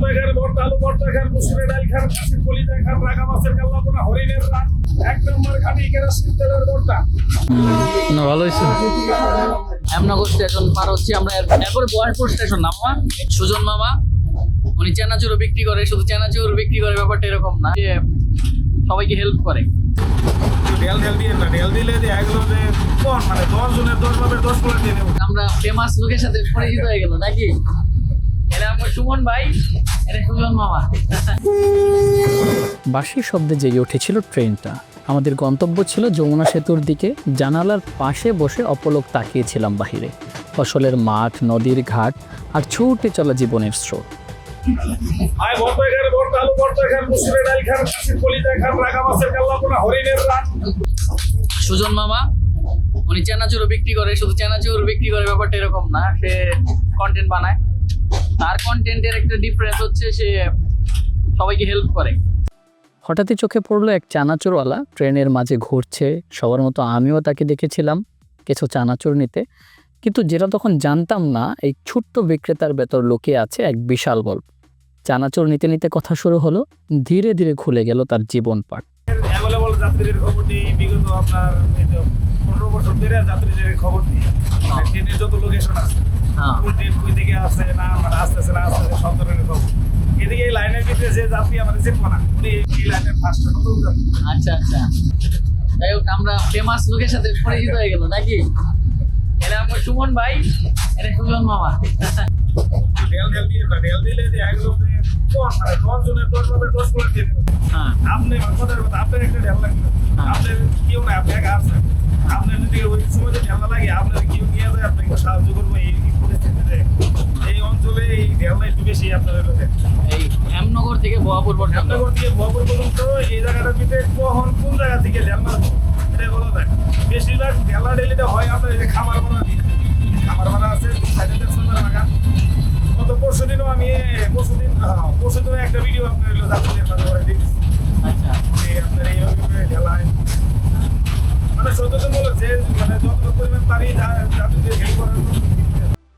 ভর্তা খান ভর্তা আলু ভর্তা খান মুসুরের ডাল খান কাশির কলিজা খান রাগা মাছের কাল্লাপোনা হরিণের রান এক নম্বর খাটি কেরাসিন তেলের ভর্তা না ভালো হয়েছে। হেমনগর স্টেশন পার হচ্ছে আমরা। এরপরে বয়সপুর স্টেশন না সুজন মামা উনি চানাচুরও বিক্রি করে শুধু চানাচুর বিক্রি করে ব্যাপারটা এরকম না। যে সবাইকে হেল্প করে। মানে আমরা ফেমাস লোকের সাথে পরিচিত হয়ে গেল নাকি? এটা আমার সুমন ভাই এটা সুজন মামা। বাঁশি শব্দে জেগে উঠেছিল ট্রেনটা। আমাদের গন্তব্য ছিল যমুনা সেতুর দিকে জানালার পাশে বসে অপলক তাকিয়েছিলাম বাহিরে। ফসলের মাঠ নদীর ঘাট আর ছুটে চলা জীবনের স্রোত। আয় ভর্তা খান ভর্তা আলু ভর্তা খান মুসুরের ডাল খান কাশির কলিজা খান রাগা মাছের কাল্লাপোনা হরিণের রান। সুজন মামা উনি চানাচুরও বিক্রি করে শুধু চানাচুর বিক্রি করে ব্যাপারটা এরকম না সে কন্টেন্ট বানায়। তার কন্টেন্টের একটা ডিফারেন্স হচ্ছে সে সবাইকে হেল্প করে। হঠাৎই চোখে পড়ল এক চানাচুরওয়ালা। ট্রেনের মাঝে ঘুরছে সবার মতো আমিও তাকে দেখেছিলাম কিছু চানাচুর নিতে। কিন্তু যেটা তখন জানতাম না এই ছোট্ট বিক্রেতার ভেতর লুকিয়ে আছে এক বিশাল গল্প। চানাচুর নিতে নিতে কথা শুরু হলো ধীরে ধীরে খুলে গেল তার জীবন পাঠ। বিগত আপনার পনেরো বছর ধরে যাত্রীদের খবর দিই হ্যাঁ। ট্রেনের যত লোকেশন আছে হ্যাঁ। কোন ট্রেন আসতেছে না আসতেছে সব ধরনের খবর এদিকে এই লাইনের ভিতরে যে যাত্রী আমাদের চিনবো না উনি এই লাইনের ফার্স্ট নতুন আচ্ছা আচ্ছা। যাই হোক আমরা ফেমাস লোকের সাথে পরিচিত হয়ে গেল নাকি? এটা আমার সুমন ভাই এটা সুজন মামা। আপনি একটা ঢেল লাগবে। হ্যাঁ। আপনার কেউ না আপনি একা আপনার যদি ওই সময় ঢেলা লাগে আপনার কেউ নিয়ে যায় আপনাকে সাহায্য করব এই পরিস্থিতিতে। এই অঞ্চলে এই ঢেলটা একটু বেশি আপনার এই হেমনগর থেকে বহাপুর পর্যন্ত। হেমনগর থেকে বহপুর পর্যন্ত এই জায়গাটার ভিতরে কখন কোন জায়গা থেকে মারবো এটা বলা যায় বেশিরভাগ ঢেলা ঢেলিতে হয় আপনার এই যে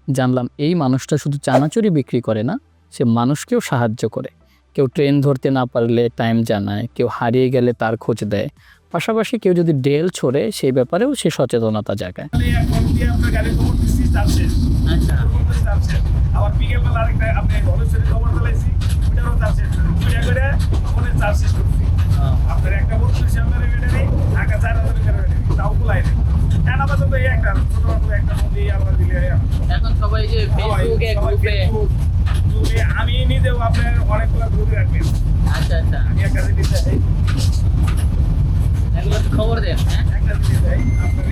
জানলাম এই মানুষটা শুধু চানাচুরি বিক্রি করে না সে মানুষকেও সাহায্য করে। কেউ ট্রেন ধরতে না পারলে টাইম জানায় কেউ হারিয়ে গেলে তার খোঁজ দেয়। পাশাপাশি কেউ যদি ডেল ছোড়ে সেই ব্যাপারেও সে সচেতনতা জাগায়। এখন দিয়ে আপনার গাড়ি খবর দিচ্ছি যে ফেসবুকে সবাই গ্রুপে গ্রুপে আমি নিজেও আপনার অনেকগুলো গ্রুপে রাখবেন আচ্ছা আচ্ছা। আমি একটা জিনিস চাই এগুলো খবর দেন হ্যাঁ? একটা জিনিস চাই আপনার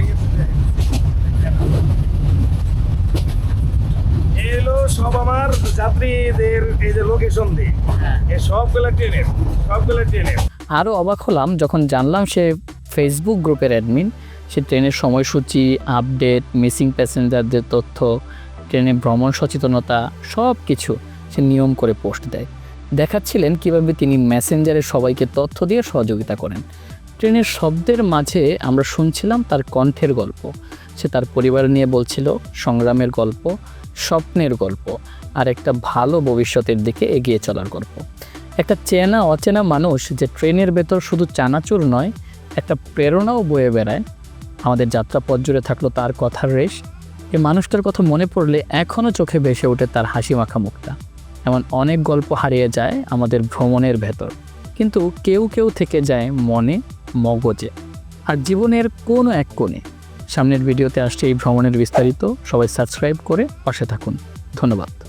ইয়ে এলো সব আমার যাত্রীদের এই যে লোকেশন দিই হ্যাঁ। সবগুলো ট্রেনের সবগুলো ট্রেনের। আরও অবাক হলাম যখন জানলাম সে ফেসবুক গ্রুপের অ্যাডমিন সে ট্রেনের সময়সূচি আপডেট মিসিং প্যাসেঞ্জারদের তথ্য ট্রেনে ভ্রমণ সচেতনতা সব কিছু সে নিয়ম করে পোস্ট দেয়। দেখাচ্ছিলেন কীভাবে তিনি মেসেঞ্জারে সবাইকে তথ্য দিয়ে সহযোগিতা করেন। ট্রেনের শব্দের মাঝে আমরা শুনছিলাম তার কণ্ঠের গল্প। সে তার পরিবার নিয়ে বলছিল, সংগ্রামের গল্প, স্বপ্নের গল্প আর একটা ভালো ভবিষ্যতের দিকে এগিয়ে চলার গল্প। একটা চেনা অচেনা মানুষ যে ট্রেনের ভেতর শুধু চানাচুর নয়, একটা প্রেরণাও বয়ে বেড়ায়। আমাদের যাত্রাপথ জুড়ে থাকল তার কথার রেশ এই মানুষটার কথা মনে পড়লে এখনও চোখে ভেসে ওঠে তার হাসি মাখা মুখটা। এমন অনেক গল্প হারিয়ে যায় আমাদের ভ্রমণের ভেতর। কিন্তু কেউ কেউ থেকে যায় মনে মগজে। আর জীবনের কোনো এক কোণে। সামনের ভিডিওতে আসছে এই ভ্রমণের বিস্তারিত। সবাই সাবস্ক্রাইব করে পাশে থাকুন। ধন্যবাদ।